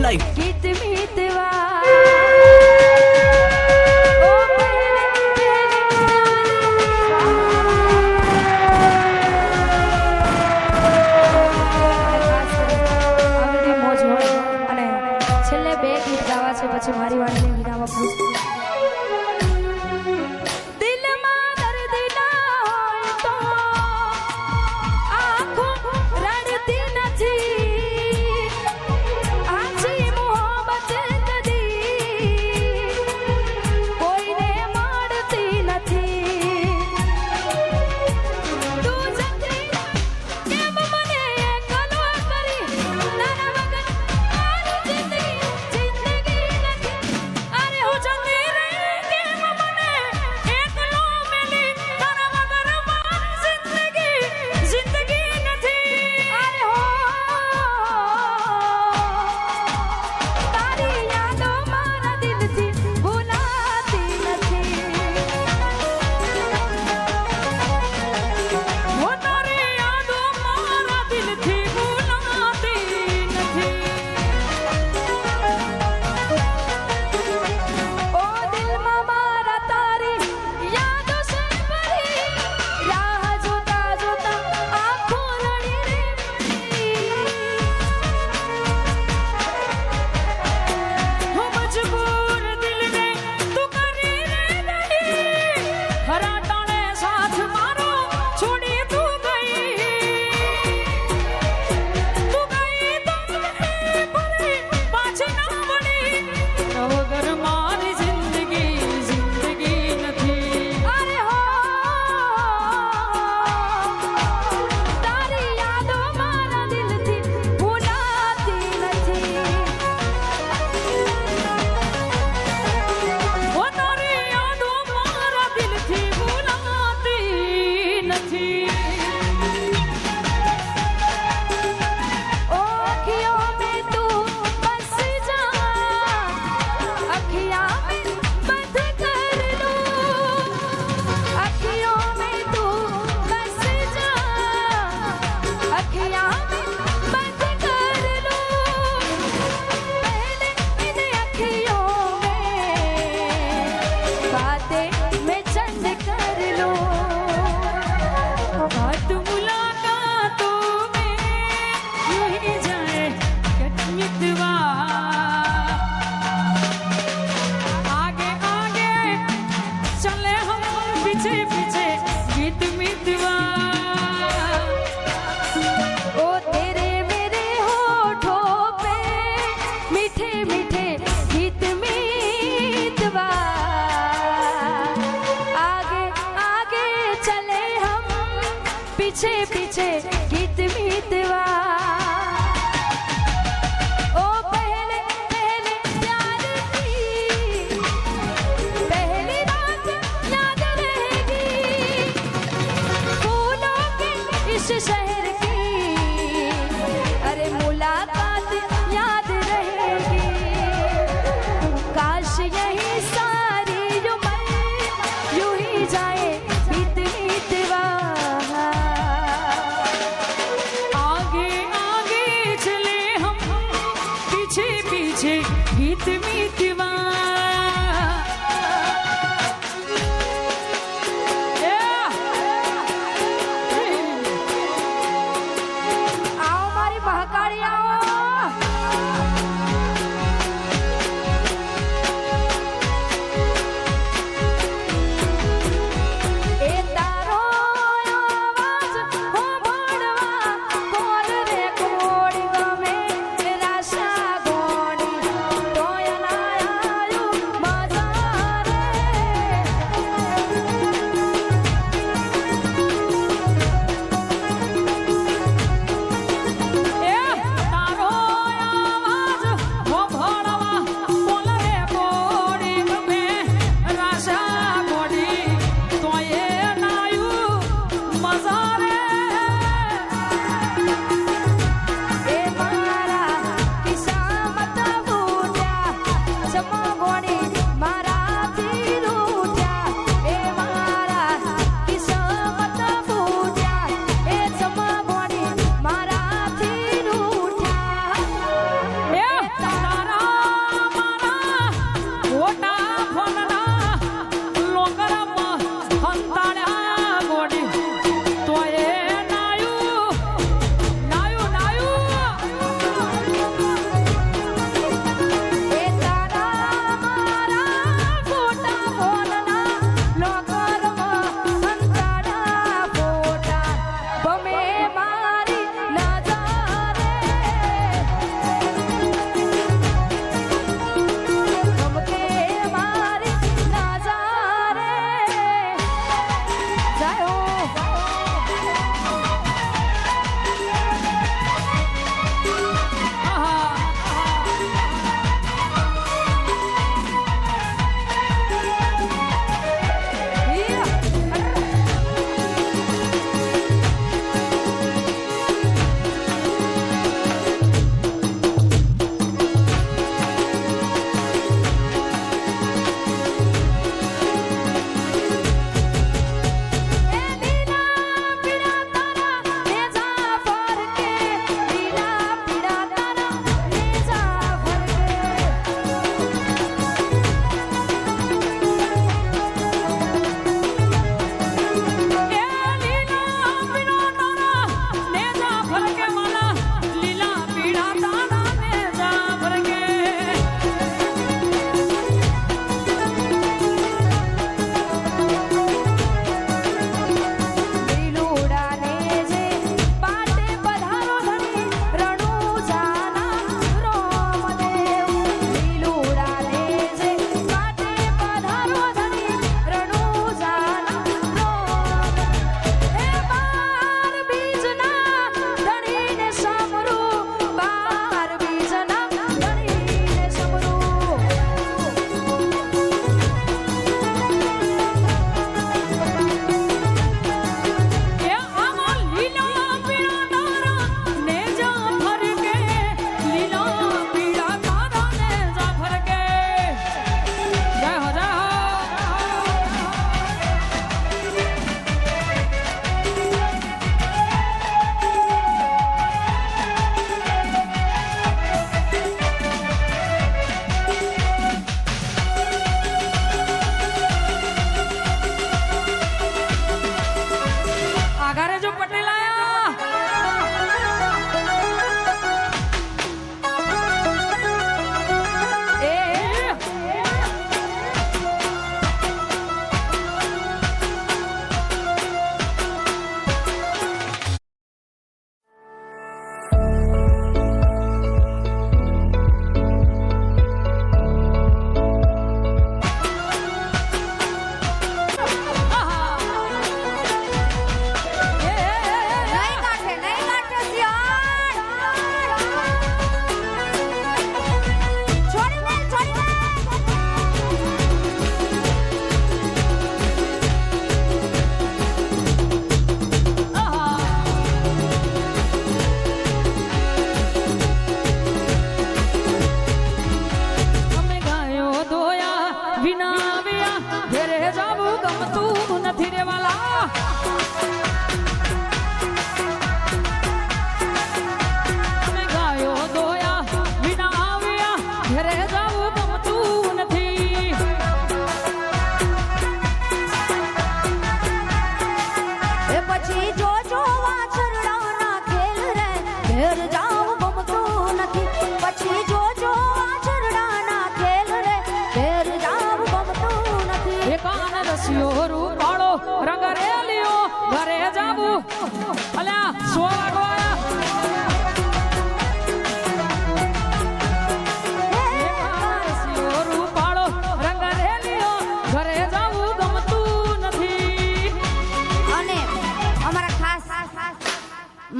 ラてブ。pretty. આવો મારી મહાકાળી આવો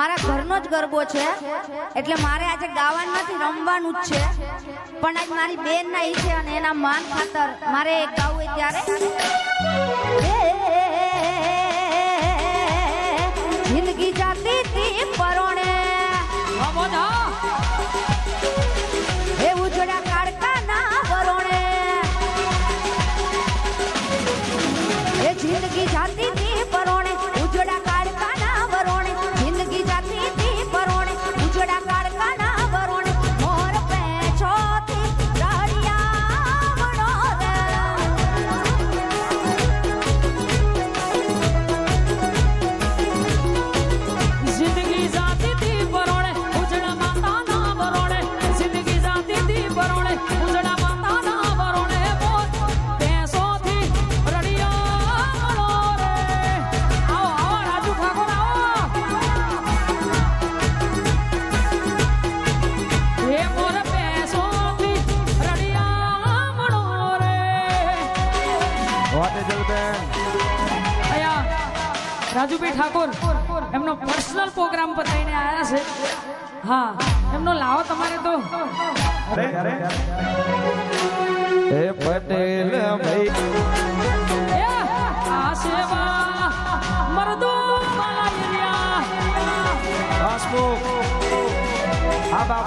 જ ગરબો છે એટલે મારે આજે ગાવાનું નથી રમવાનું જ છે પણ આજ મારી બેન ના છે અને એના માન ખાતર મારે ગાવું ત્યારે જિંદગી જાતી તી પરોણે રાજુભાઈ ઠાકોર એમનો પર્સનલ પ્રોગ્રામ પતાવીને આવ્યા છે. હા એમનો લાવો તમારે તો. અરે પટેલ ભાઈ. આ સેવા મરદો માયરિયા હસમુખ હા બાપ